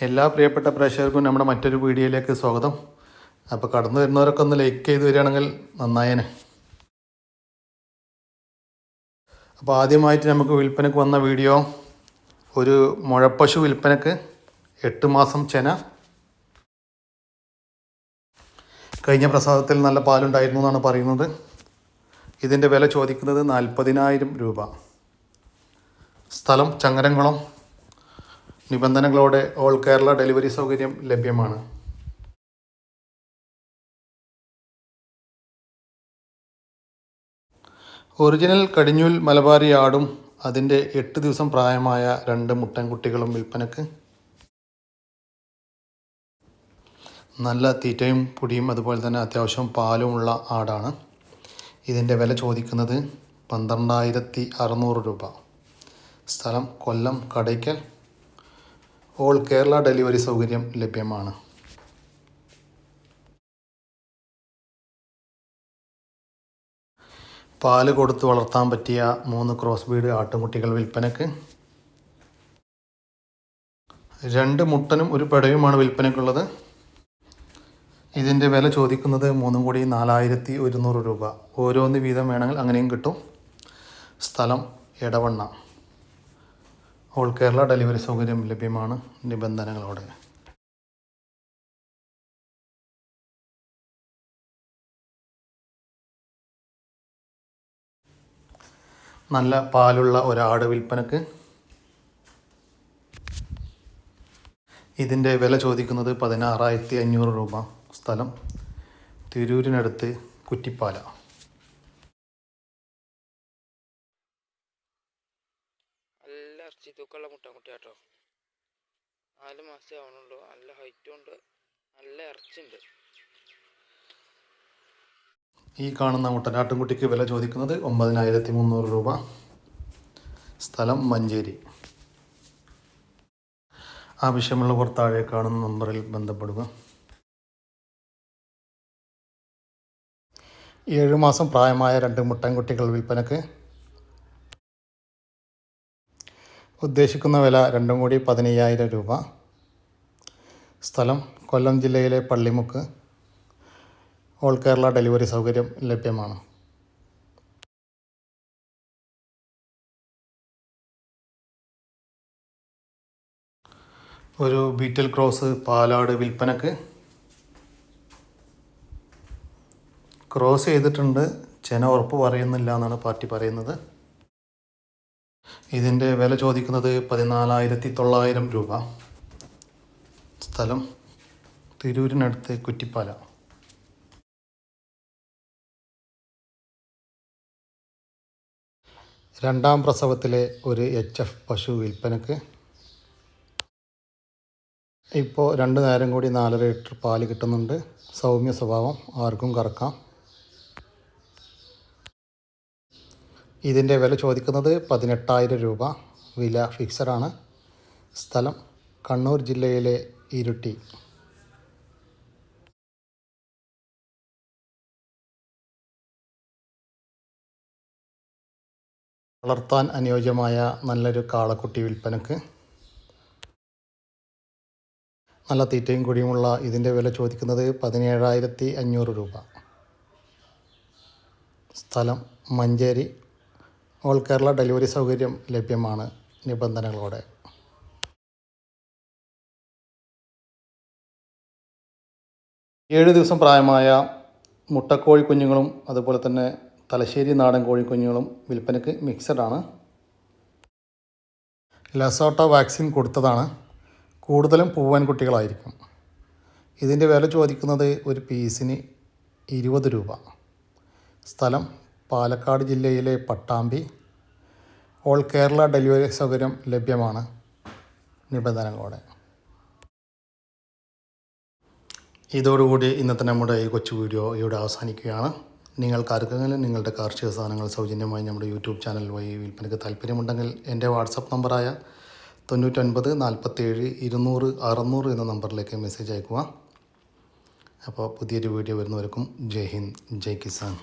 എല്ലാ പ്രിയപ്പെട്ട പ്രേക്ഷകർക്കും നമ്മുടെ മറ്റൊരു വീഡിയോയിലേക്ക് സ്വാഗതം. അപ്പോൾ കടന്നു വരുന്നവരൊക്കെ ഒന്ന് ലൈക്ക് ചെയ്ത് വരികയാണെങ്കിൽ നന്നായേനെ. അപ്പോൾ ആദ്യമായിട്ട് നമുക്ക് വിൽപ്പനക്ക് വന്ന വീഡിയോ ഒരു മുഴപ്പശു വിൽപ്പനക്ക് എട്ട് മാസം ചെന. കഴിഞ്ഞ പ്രസാദത്തിൽ നല്ല പാലുണ്ടായിരുന്നു എന്നാണ് പറയുന്നത്. ഇതിന്റെ വില ചോദിക്കുന്നത് നാൽപ്പതിനായിരം രൂപ. സ്ഥലം ചങ്ങരംകുളം നിബന്ധനകളോടെ ഓൾ കേരള ഡെലിവറി സൗകര്യം ലഭ്യമാണ്. ഒറിജിനൽ കടിഞ്ഞൂൽ മലബാരി ആടും അതിന്റെ എട്ട് ദിവസം പ്രായമായ രണ്ട് മുട്ടൻകുട്ടികളും വിൽപ്പനക്ക്. നല്ല തീറ്റയും പൊടിയും അതുപോലെ തന്നെ അത്യാവശ്യം പാലുമുള്ള ആടാണ്. ഇതിന്റെ വില ചോദിക്കുന്നത് പന്ത്രണ്ടായിരത്തി അറുന്നൂറ് രൂപ. സ്ഥലം കൊല്ലം കടയ്ക്കൽ. ഓൾ കേരള ഡെലിവറി സൗകര്യം ലഭ്യമാണ്. പാൽ കൊടുത്ത് വളർത്താൻ പറ്റിയ മൂന്ന് ക്രോസ് ബീഡ് ആട്ടുകുട്ടികൾ വിൽപ്പനക്ക്. രണ്ട് മുട്ടനും ഒരു പെടയുമാണ് വിൽപ്പനക്കുള്ളത്. ഇതിന്റെ വില ചോദിക്കുന്നത് മൂന്നും കൂടി നാലായിരത്തി ഒരുന്നൂറ് രൂപ. ഓരോന്ന് വീതം വേണമെങ്കിൽ അങ്ങനെയും കിട്ടും. സ്ഥലം എടവണ്ണ. ഓൾ കേരള ഡെലിവറി സൗകര്യം ലഭ്യമാണ്. നിബന്ധനകളോടെ നല്ല പാലുള്ള ഒരാട് വിൽപ്പനക്ക്. ഇതിന്റെ വില ചോദിക്കുന്നത് പതിനാറായിരത്തി അഞ്ഞൂറ് രൂപ സ്ഥലം. തിരൂരിനടുത്ത് കുറ്റിപ്പാല. തൂക്കമുള്ള മുട്ടൻകുട്ടി കേട്ടോ നാല് മാസേ ആവണുള്ളൂ. നല്ല ഹൈറ്റും ഉണ്ട്. നല്ല ഇറച്ചുണ്ട്. ഈ കാണുന്ന മുട്ടനാട്ടുംകുട്ടിക്ക് വില ചോദിക്കുന്നത് ഒമ്പതിനായിരത്തി മുന്നൂറ് രൂപ. സ്ഥലം മഞ്ചേരി. ആവശ്യമുള്ളവർ താഴെ കാണുന്ന നമ്പറിൽ ബന്ധപ്പെടുക. ഏഴ് മാസം പ്രായമായ രണ്ട് മുട്ടൻകുട്ടികൾ വിൽപ്പനക്ക് ഉദ്ദേശിക്കുന്ന വില രണ്ടും കൂടി പതിനയ്യായിരം രൂപ. സ്ഥലം കൊല്ലം ജില്ലയിലെ പള്ളിമുക്ക്. ഓൾ കേരള ഡെലിവറി സൗകര്യം ലഭ്യമാണ്. ഒരു ബീറ്റൽ ക്രോസ് പാലാട് വിൽപ്പനക്ക്. ക്രോസ് ചെയ്തിട്ടുണ്ട്. ചെന ഉറപ്പ് പറയുന്നില്ല എന്നാണ് പാർട്ടി പറയുന്നത്. ഇതിന്റെ വില ചോദിക്കുന്നത് പതിനാലായിരത്തി തൊള്ളായിരം രൂപ. സ്ഥലം തിരൂരിനടുത്ത് കുറ്റിപ്പാല. രണ്ടാം പ്രസവത്തിലെ ഒരു എച്ച് എഫ് പശു വിൽപ്പനക്ക്. ഇപ്പോൾ രണ്ട് നേരം കൂടി നാലര ലിറ്റർ പാൽ കിട്ടുന്നുണ്ട്. സൗമ്യ സ്വഭാവം ആർക്കും കറക്കാം. ഇതിന്റെ വില ചോദിക്കുന്നത് പതിനെട്ടായിരം രൂപ. വില ഫിക്സഡാണ്. സ്ഥലം കണ്ണൂർ ജില്ലയിലെ ഇരുട്ടി. വളർത്താൻ അനുയോജ്യമായ നല്ലൊരു കാളക്കുട്ടി വിൽപ്പനക്ക്. നല്ല തീറ്റയും കുടിയുമുള്ള ഇതിന്റെ വില ചോദിക്കുന്നത് പതിനേഴായിരത്തി അഞ്ഞൂറ് രൂപ. സ്ഥലം മഞ്ചേരി ഓൾ കേരള ഡെലിവറി സൗകര്യം ലഭ്യമാണ് നിബന്ധനകളോടെ. ഏഴ് ദിവസം പ്രായമായ മുട്ടക്കോഴി കുഞ്ഞുങ്ങളും അതുപോലെ തന്നെ തലശ്ശേരി നാടൻ കോഴി കുഞ്ഞുങ്ങളും വിൽപ്പനയ്ക്ക് മിക്സഡാണ് ലസോട്ട വാക്സിൻ കൊടുത്തതാണ്. കൂടുതലും പൂവൻ കുട്ടികളായിരിക്കും. ഇതിന്റെ വില ചോദിക്കുന്നത് ഒരു പീസിന് ഇരുപത് രൂപ. സ്ഥലം പാലക്കാട് ജില്ലയിലെ പട്ടാമ്പി ഓൾ കേരള ഡെലിവറി സൗകര്യം ലഭ്യമാണ്. നിബന്ധനകളോടെ ഇതോടുകൂടി ഇന്നത്തെ നമ്മുടെ ഈ കൊച്ചു വീഡിയോ ഇവിടെ അവസാനിക്കുകയാണ്. നിങ്ങൾക്ക് ആർക്കെങ്കിലും നിങ്ങളുടെ കാർഷിക സാധനങ്ങൾ സൗജന്യമായി നമ്മുടെ യൂട്യൂബ് ചാനൽ വഴി വിൽപ്പനയ്ക്ക് താല്പര്യമുണ്ടെങ്കിൽ എന്റെ വാട്സപ്പ് നമ്പറായ തൊണ്ണൂറ്റൊൻപത് നാൽപ്പത്തേഴ് ഇരുന്നൂറ് അറുന്നൂറ് എന്ന നമ്പറിലേക്ക് മെസ്സേജ് അയക്കുക അപ്പോൾ പുതിയൊരു വീഡിയോ വരുന്നവർക്കും ജയ് ഹിന്ദ് ജയ് കിസാൻ.